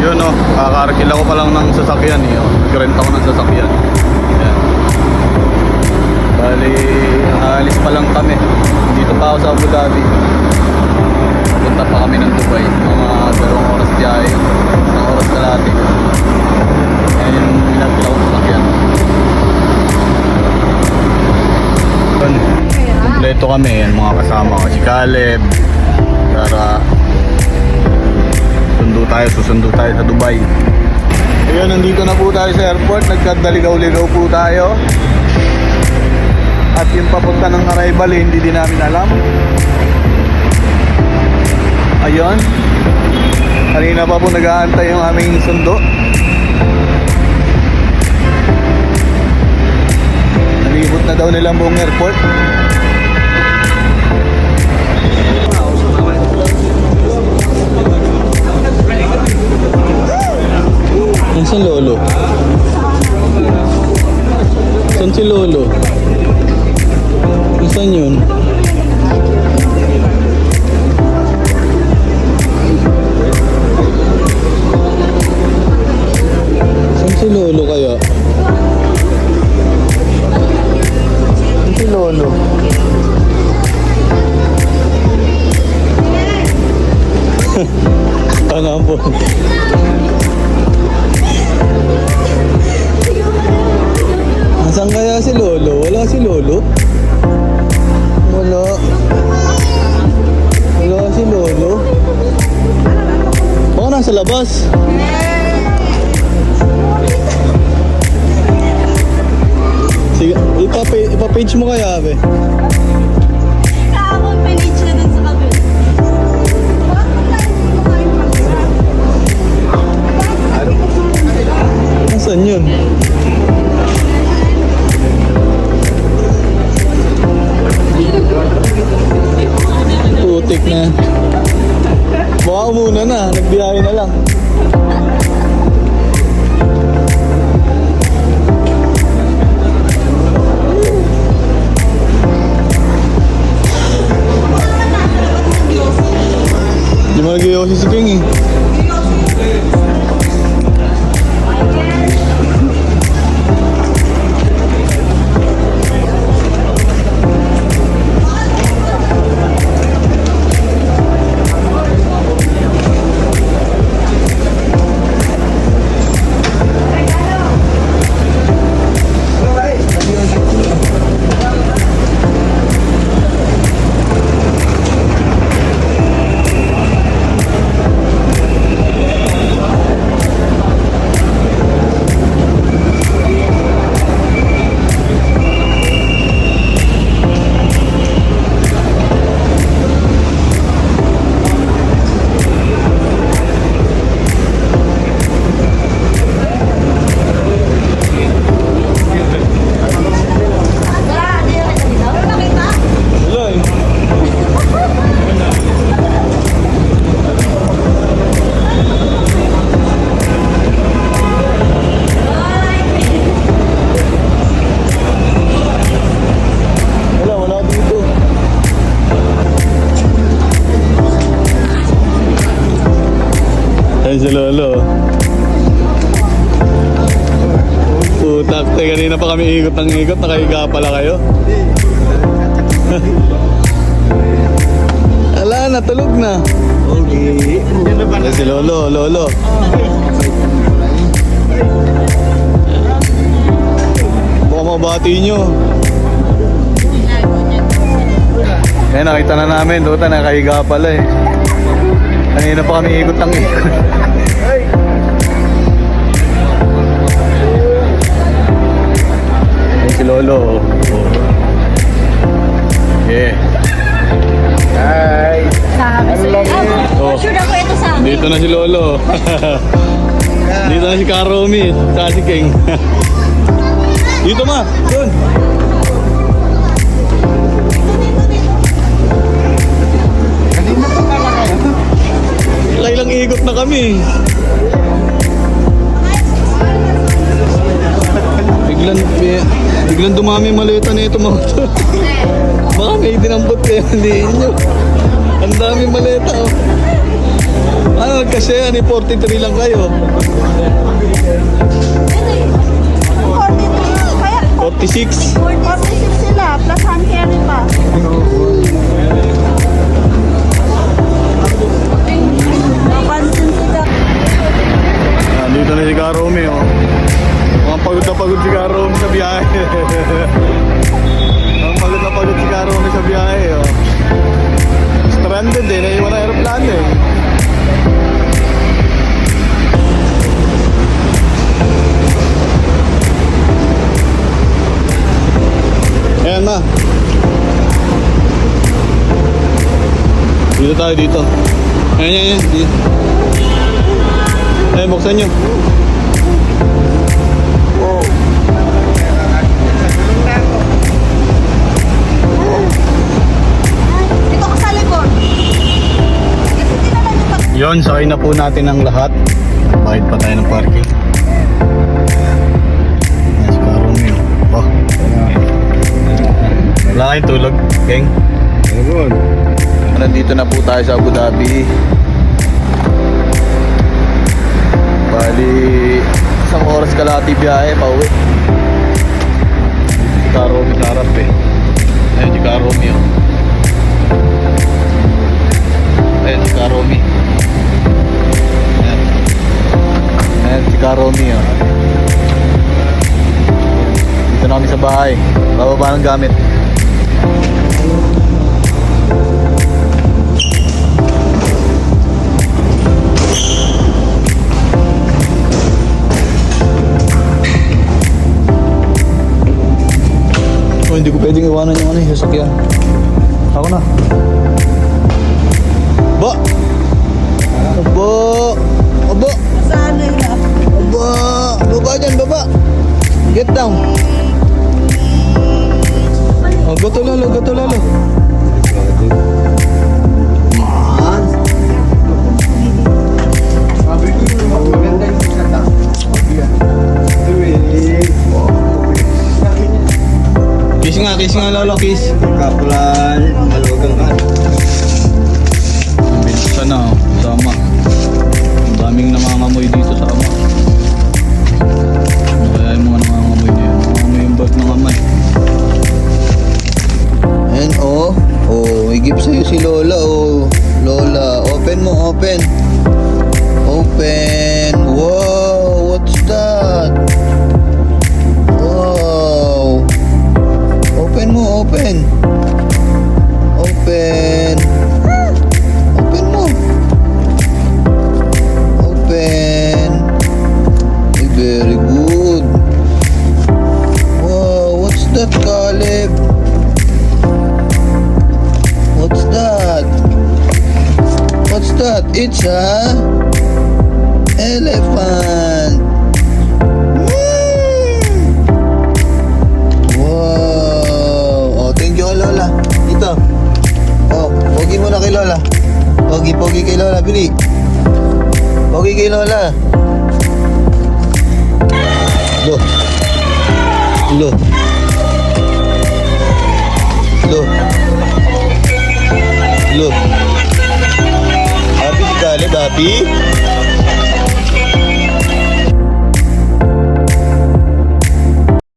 Yun no, kakarkila ko pa lang ng sasakyan eh. Oh. Nag-rent ako ng sasakyan. Yan. Bali, aalis pa lang kami. Dito pa ako sa Abu Dhabi. Punta pa kami ng Dubai. Mga dalawang oras biyahe. Isang oras kalahati. Yan yung pinagkila ko sa sasakyan. Kompleto kami. Yan mga kasama ko. Si Caleb. Tara. Sundo tayo. Susundo tayo sa Dubai. Ayun, nandito na po tayo sa airport. Nagkadaligaw-ligaw po tayo. At yung papunta ng arrival, eh, hindi din namin alam. Ayun. Kanina pa po nag-aantay yung aming sundo. Nalibot na daw nilang buong airport. Si lolo? Nasa labas. Sige, ipapa- ipapage mo kaya, be. Kahapon pinage na dun sa kabila. Nasaan yun? Baka umuna na, nagbiyahe na lang. Di mo nag si King eh. Putak, te, kanina pa kami ikot ng ikot, nakahiga pala kayo. Ala, natulog na. Okay. Ayun si Lolo, Lolo. Baka mabati nyo. Eh, nakita na namin, Dota, nakahiga pala eh. Kanina pa kami ikot ng ikot. Si Lolo. Oh. Yeah. Hi. Sabi. Oh. Oh, sure ako ito sa amin. Dito na si Lolo. Dito na si Karomi. Sa si King. Dito ma. Doon. Kailang ikot na kami. To. Baka may dinampot kayo, hindi nyo. Ang dami maleta oh. Ano kasi, ano, 43 lang kayo. Kaya 46. 46 sila, plus hand carry pa. Tayo dito. Ayan, ayan, ayan. Eh, buksan nyo. Dito ka sa likod. Yon, sakay na po natin ang lahat. Bakit pa tayo ng parking? Yes, karumi. Oh. Wala kayong tulog, Keng? Meron. Nandito na po tayo sa Abu Dhabi. Bali, isang oras kalahati biyahe, pauwi. Si Karumi sa harap eh. Ayun, si Karumi oh. Ayun, si Karumi. Ayan. Ayan, si Karomi oh. Dito na kami sa bahay. Bababa ng gamit. Hindi ko pwedeng iwanan yung ano yung sasakyan. Ako na. Ba! Aba! Aba! Sana na. Aba! Baba dyan, baba! Get down! Oh, gato lalo, gato lalo. Kiss nga, lalo, kiss. Kapulan, malugang ka. Bilisan na, oh. sama. Ang daming nangangamoy dito sa ama. Ano kaya yung mga nangangamoy na yun? Nangangamoy yung bag ng kamay. Ayan, oh. Oh, may gift sa'yo si Lola, oh. Lola, open mo. Open. That? It's a elephant. Mm. Wow. Oh, thank you, Lola. Ito. Oh, pogi mo na kay Lola. Pogi, pogi kay Lola. Bili. Pogi kay Lola. Lo. Lo. Lo. Lo.